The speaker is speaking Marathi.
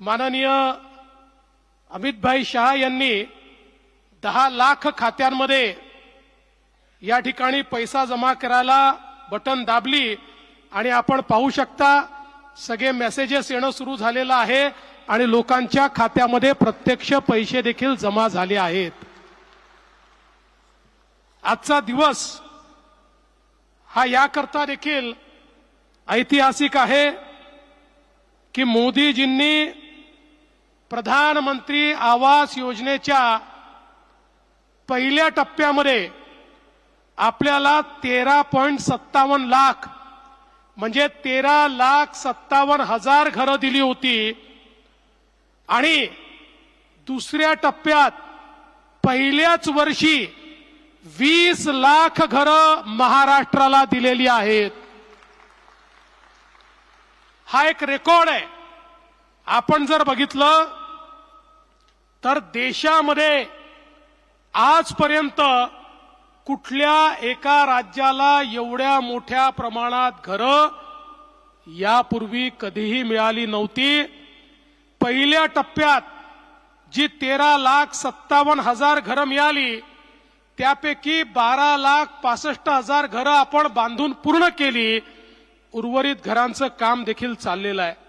माननीय अमितभाई शहा यांनी दहा लाख खात्यांमध्ये या ठिकाणी पैसा जमा करायला बटन दाबली आणि आपण पाहू शकता सगळे मेसेजेस येणं सुरू झालेलं आहे आणि लोकांच्या खात्यामध्ये प्रत्यक्ष पैसे देखील जमा झाले आहेत. आजचा दिवस हा याकरता देखील ऐतिहासिक आहे की मोदीजींनी प्रधानमंत्री आवास योजनेच्या पहिल्या टप्प्यामध्ये आपल्याला तेरा पॉईंट सत्तावन्न लाख म्हणजे तेरा लाख सत्तावन्न हजार घरं दिली होती. आणि दुसऱ्या टप्प्यात पहिल्याच वर्षी वीस लाख घरं महाराष्ट्राला दिलेली आहेत. हा एक रेकॉर्ड आहे. आपण जर बघितलं तर देशामध्ये आजपर्यंत कुठल्या एका राज्याला एवढ्या मोठ्या प्रमाणात घरं यापूर्वी कधीही मिळाली नव्हती. पहिल्या टप्प्यात जी तेरा लाख सत्तावन्न हजार घरं मिळाली त्यापैकी बारा लाख पासष्ट हजार घरं आपण बांधून पूर्ण केली. उर्वरित घरांचं काम देखील चाललेलं आहे.